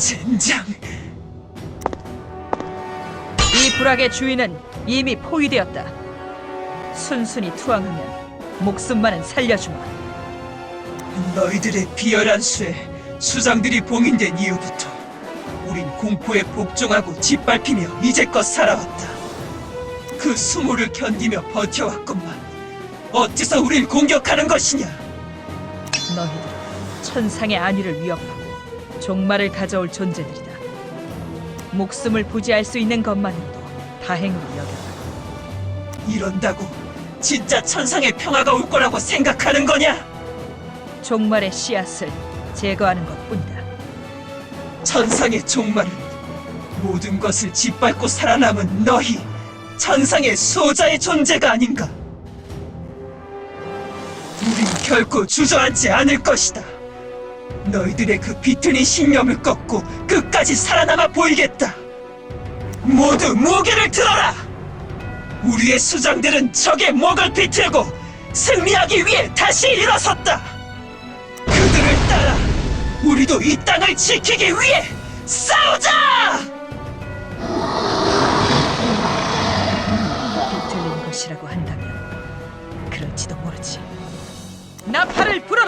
젠장. 이 불악의 주인은 이미 포위되었다. 순순히 투항하면 목숨만은 살려주마. 너희들의 비열한 수에 수장들이 봉인된 이후부터 우린 공포에 복종하고 짓밟히며 이제껏 살아왔다. 그 수모를 견디며 버텨왔건만 어째서 우릴 공격하는 것이냐? 너희들 천상의 안위를 위협하고 종말을 가져올 존재들이다. 목숨을 부지할 수 있는 것만으로도 다행으로 여겨라. 이런다고 진짜 천상의 평화가 올 거라고 생각하는 거냐? 종말의 씨앗을 제거하는 것뿐이다. 천상의 종말은 모든 것을 짓밟고 살아남은 너희 천상의 수호자의 존재가 아닌가? 우린 결코 주저앉지 않을 것이다. 너희들의 그 비틀린 신념을 꺾고 끝까지 살아남아 보이겠다. 모두 무게를 들어라. 우리의 수장들은 적의 목을 비틀고 승리하기 위해 다시 일어섰다. 그들을 따라 우리도 이 땅을 지키기 위해 싸우자! 비틀린 것이라고 한다면 그럴지도 모르지. 나팔을 불어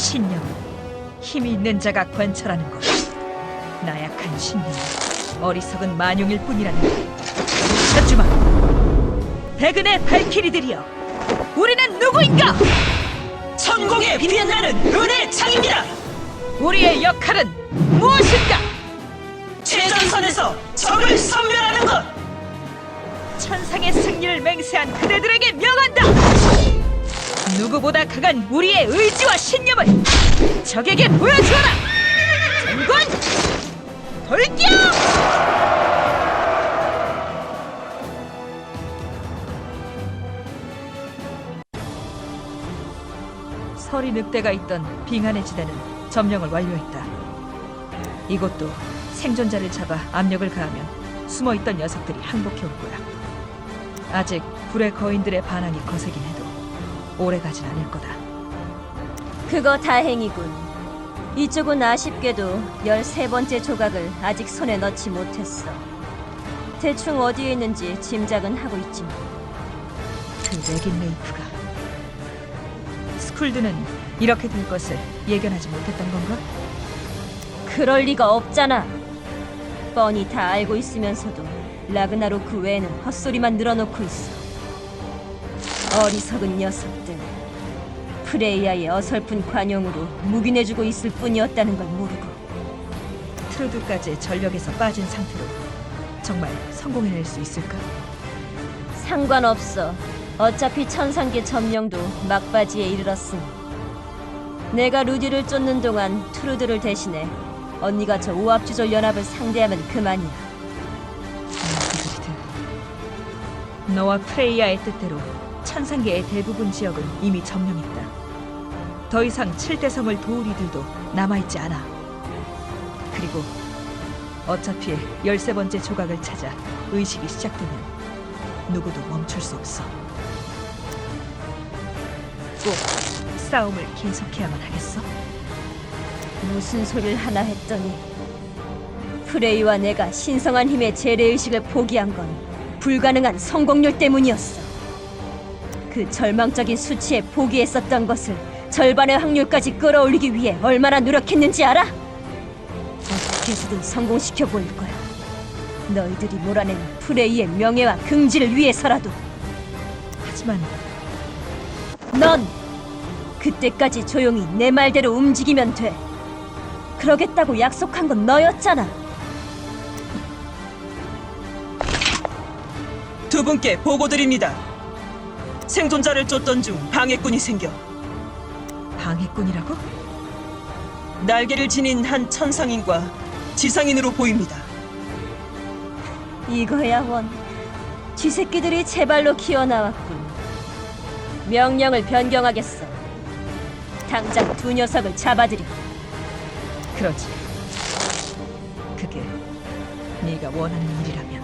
신념은 힘이 있는 자가 관철하는 것. 나약한 신념은 어리석은 만용일 뿐이라는 걸 묻혀주마. 백은의 발키리들이여, 우리는 누구인가? 천공의 빛나는 은혜의 창입니다! 우리의 역할은 무엇인가? 최전선에서 적을 섬멸하는 것! 천상의 승리를 맹세한 그대들에게 명한다. 누구보다 강한 우리의 의지와 신념을 적에게 보여주어라. 전권 돌격! 서리 늑대가 있던 빙하의 지대는 점령을 완료했다. 이곳도 생존자를 잡아 압력을 가하면 숨어있던 녀석들이 항복해 올 거야. 아직 불의 거인들의 반항이 거세긴 해도 오래 가진 않을 거다. 그거 다행이군. 이쪽은 아쉽게도 13번째 조각을 아직 손에 넣지 못했어. 대충 어디에 있는지 짐작은 하고 있지만 그 레긴 레이프가 스쿨드는 이렇게 될 것을 예견하지 못했던 건가? 그럴 리가 없잖아. 뻔히 다 알고 있으면서도 라그나로크 그 외에는 헛소리만 늘어놓고 있어. 어리석은 녀석들. 프레이아의 어설픈 관용으로 묵인해주고 있을 뿐이었다는 걸 모르고 트루드까지 전력에서 빠진 상태로 정말 성공해낼 수 있을까? 상관없어. 어차피 천상계 점령도 막바지에 이르렀으니. 내가 루디를 쫓는 동안 트루드를 대신해 언니가 저 오합지졸 연합을 상대하면 그만이야. 그리드 너와 프레이야의 뜻대로 천상계의 대부분 지역은 이미 점령했다. 더 이상 칠대성을 도울 이들도 남아있지 않아. 그리고 어차피 열세 번째 조각을 찾아 의식이 시작되면 누구도 멈출 수 없어. 꼭 싸움을 계속해야만 하겠어? 무슨 소리를 하나 했더니 프레이와 내가 신성한 힘의 재래의식을 포기한 건 불가능한 성공률 때문이었어. 그 절망적인 수치에 포기했었던 것을 절반의 확률까지 끌어올리기 위해 얼마나 노력했는지 알아? 어떻게 해서든 성공시켜 보일 거야. 너희들이 몰아낸 프레이의 명예와 긍지를 위해서라도 하지만 넌 그때까지 조용히 내 말대로 움직이면 돼. 그러겠다고 약속한 건 너였잖아. 두 분께 보고 드립니다. 생존자를 쫓던 중 방해꾼이 생겨 방해꾼이라고? 날개를 지닌 한 천상인과 지상인으로 보입니다. 이거야 원. 쥐새끼들이 제 발로 기어나왔군. 명령을 변경하겠어. 당장 두 녀석을 잡아들여. 그러지. 그게 네가 원하는 일이라면